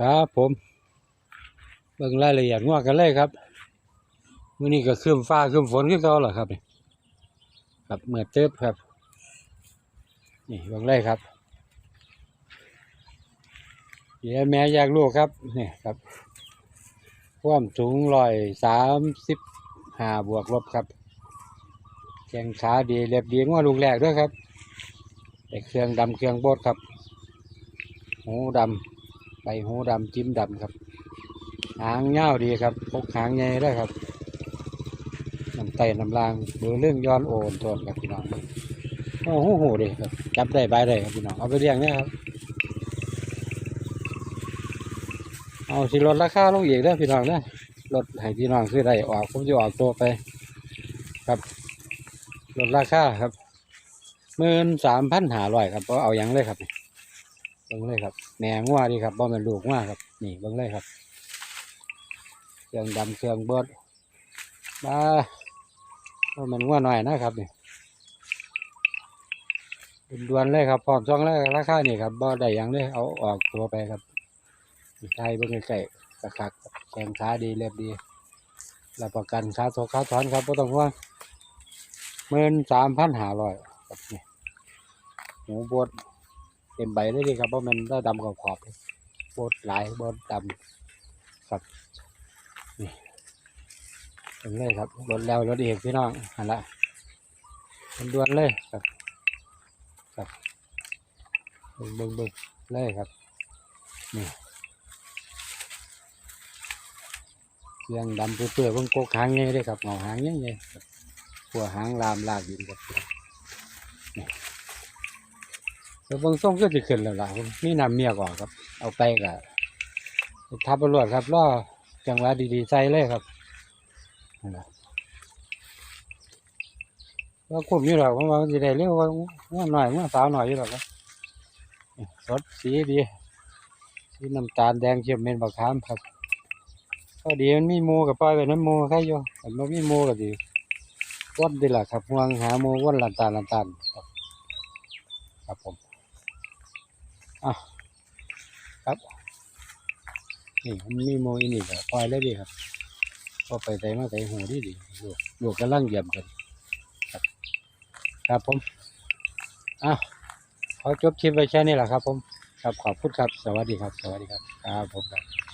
ครับผม เบิ่งรายละเอียดงวกันเลยครับมื้อนี้ก็ครึ้มฟ้าครึ้มฝนคือเก่าล่ะครับนี่ครับเมื่อเติบครับ นี่เบิ่งเลยครับเดี๋ยวแม่อยากลูกครับนี่ครับความสูงร้อยสามสิบห้าบวกลบครับแข้งขาดีเรียบดีงวลูกแรกด้วยครับแต่เครื่องดำเครื่องโบดครับหูดำ ใบหูดำจิ้มดำครับ หางเงาดีครับพกหางใหญ่ได้ครับน้ำไตน้ำลางเบือเรื่องย้อนโอนโทนครับพี่น้องโอ้โหโหดีครับจับได้ใบได้ครับพี่น้องเอาไปเลี้ยงเนี่ยครับ เอาสิลดราคาลงอีกเด้พี่น้องเด้อลดให้พี่น้องซื้อได้ออกผมจะออกตัวไปครับลดราคาครับหมื่นสามพันหาร้อยครับเพราะเอาอย่างเลยครับนี่เบิ่งเลยครับแหน่งัวดีครับบ่แม่นลูกงัวครับ นี่เบิ่งเลยครับเครื่องดำเครื่องเบิดมาบ่แมันงัวหน่อยนะครับนี่ด่วนเลยครับพร้อมช่องแรกราคานี่ครับบ่ได้หยังเลยเอาออกตัวไปครับใช่เบิ่งใกล้ๆกระคักแขงขาดีเรียบดีรับประกันค่าโซค่าถอนครับบ่ต้องห่วงหมื่นสามพันห้าร้อยครับนี่หมูบด เต็มใบเลยดีครับเพราะมันด้ดำขอบขอบๆบดหลายบดดำครับนี่ถึงเลยครับรถแล้วรถเอกพี่น้องหันละมันด่วนเลยครับครับเบิ่งเบิ่งเบิ่งเลยครับนี่เครื่องดำเปื่อยๆเพิ่งโกกหางไงได้ครับเงาหางยังไงหัวหางลามลากดินครับนี่ แล้วเบิ่งส่งก็จะขึ้นแล้วล่ะผมนี่นำเมียก่อนครับ เอาไปกับทับตำรวจครับล่อจังหวะดีๆใส่เลยครับนั่นล่ะก็คุ้มอยู่หรอกเพราะว่าจะได้เรียกว่าหน่อยเมื่อสาวหน่อยอยู่หรอกครับสดสีดีสีน้ำตาลแดงเขียวเม็นบักขามครับพอดีมันมีหมูกับปล่อยไปน้ำหมูใครอยู่แต่มันมีหมูก็ดีวัดดีล่ะครับห่วงหาหมูวันลันตาลลันตาลครับผม อะครับ นี่มันมีโมอินี่ก็ปล่อยเลยดีครับก็ไปใส่มาใส่หูดีดีลูกลูกกำลังเยี่ยมกัน ครับ ครับผมอะขอจบคลิปไว้แค่นี้แหละครับ ผม ครับขอบคุณครับ สวัสดีครับ สวัสดีครับ ครับผมครับ